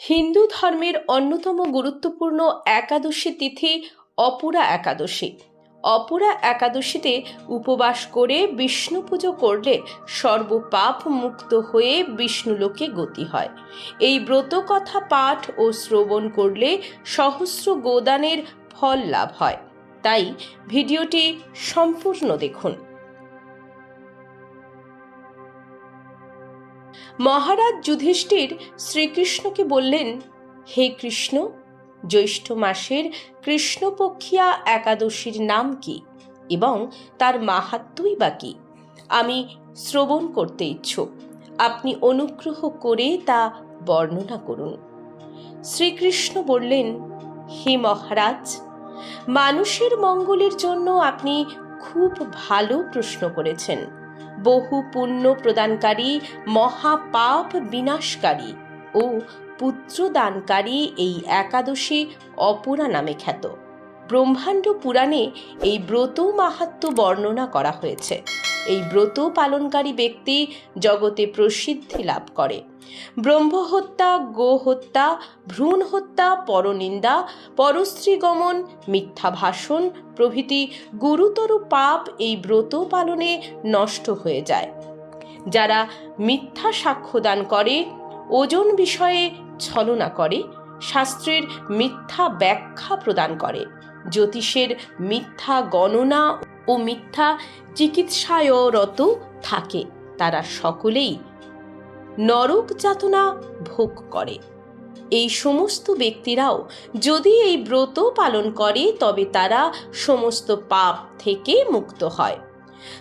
হিন্দু ধর্মের অন্যতম গুরুত্বপূর্ণ একাদশী তিথি অপুরা একাদশী। অপুরা একাদশীতে উপবাস করে বিষ্ণু পুজো করলে সর্বপাপ মুক্ত হয়ে বিষ্ণুলোকে গতি হয়। এই ব্রত কথা পাঠ ও শ্রবণ করলে সহস্র গোদানের ফল লাভ হয়। তাই ভিডিওটি সম্পূর্ণ দেখুন। মহারাজ যুধিষ্ঠির শ্রীকৃষ্ণকে বললেন, হে কৃষ্ণ, জ্যৈষ্ঠ মাসের কৃষ্ণপক্ষিয়া একাদশীর নাম কি এবং তার মাহাত্মই বা কি? আমি শ্রবণ করতে ইচ্ছুক। আপনি অনুগ্রহ করে তা বর্ণনা করুন। শ্রীকৃষ্ণ বললেন, হে মহারাজ, মানুষের মঙ্গলের জন্য আপনি খুব ভালো প্রশ্ন করেছেন। বহু পুণ্য প্রদানকারী মহাপাপ বিনাশকারী ও পুত্রদানকারী এই একাদশী অপুরা নামে খ্যাত। ব্রহ্মাণ্ড পুরাণে এই ব্রত মাহাত্ম বর্ণনা করা হয়েছে। এই ব্রত পালনকারী ব্যক্তি জগতে প্রসিদ্ধি লাভ করে। ব্রহ্মহত্যা, গোহত্যা ভ্রূণ হত্যা পরনিন্দা পরস্ত্রীগমন মিথ্যা ভাষণ প্রভৃতি গুরুতর পাপ এই ব্রত পালনে নষ্ট হয়ে যায়। যারা মিথ্যা সাক্ষ্যদান করে, ওজন বিষয়ে ছলনা করে, শাস্ত্রের মিথ্যা ব্যাখ্যা প্রদান করে। জ্যোতিষের মিথ্যা গণনা ও মিথ্যা চিকিৎসায়রত থাকে। তারা সকলেই নরক যাতনা ভোগ করে। এই সমস্ত ব্যক্তিরাও যদি এই ব্রত পালন করে, তবে তারা সমস্ত পাপ থেকে মুক্ত হয়।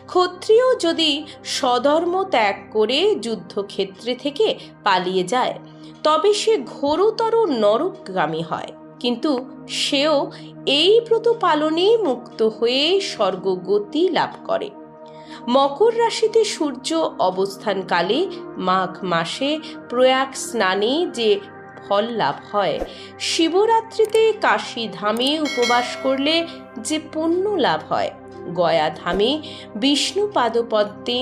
ক্ষত্রিয় যদি স্বধর্ম ত্যাগ করে যুদ্ধক্ষেত্রে থেকে পালিয়ে যায়, তবে সে ঘোরতর নরকগামী হয়। কিন্তু সেও এই ব্রত পালনে মুক্ত হয়ে স্বর্গগতি লাভ করে। মকর রাশিতে সূর্য অবস্থানকালে মাঘ মাসে প্রয়াগ স্নানে যে ফল লাভ হয়, শিবরাত্রিতে কাশী ধামে উপবাস করলে যে পুণ্য লাভ হয়, গয়া ধামে বিষ্ণু পাদপদ্মে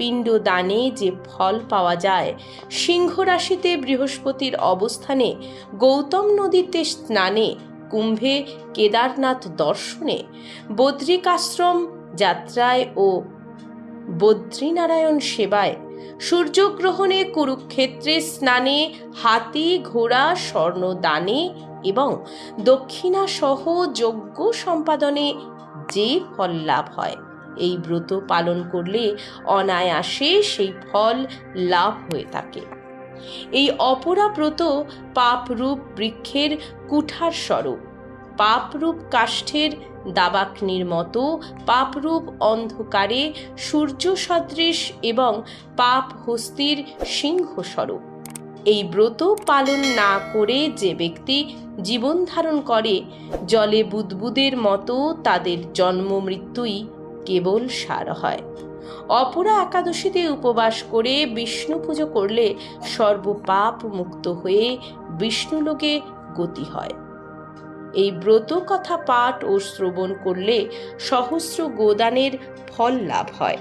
পিণ্ডদানে যে ফল পাওয়া যায় সিংহ রাশিতে বৃহস্পতির অবস্থানে, গৌতম নদীতে স্নানে, কুম্ভে কেদারনাথ দর্শনে, বদ্রিকাশ্রম যাত্রায় ও বদ্রীনারায়ণ সেবায়, সূর্যগ্রহণে কুরুক্ষেত্রে স্নানে, হাতি, ঘোড়া, স্বর্ণ দানে এবং দক্ষিণা সহ যজ্ঞ সম্পাদনে যে ফল লাভ হয়। এই ব্রত পালন করলে অনায়াসে সেই ফল লাভ হয়ে থাকে। এই অপরা ব্রত পাপরূপ বৃক্ষের কুঠার স্বরূপ। পাপরূপ কাষ্ঠের দাবাগ্নির মতো পাপরূপ অন্ধকারে সূর্য সদৃশ এবং পাপ হস্তির সিংহ স্বরূপ। এই ব্রত পালন না করে যে ব্যক্তি জীবন ধারণ করে, জলে বুদবুদের মতো তাদের জন্ম মৃত্যুই কেবল সার হয়। অপরা একাদশীতে উপবাস করে বিষ্ণু পুজো করলে সর্বপাপ মুক্ত হয়ে বিষ্ণুলোকে গতি হয়। এই ব্রত কথা পাঠ ও শ্রবণ করলে সহস্র গোদানের ফল লাভ হয়।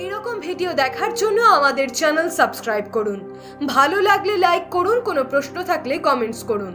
এই রকম ভিডিও দেখার জন্য আমাদের চ্যানেল সাবস্ক্রাইব করুন। ভালো লাগলে লাইক করুন, কোনো প্রশ্ন থাকলে কমেন্টস করুন।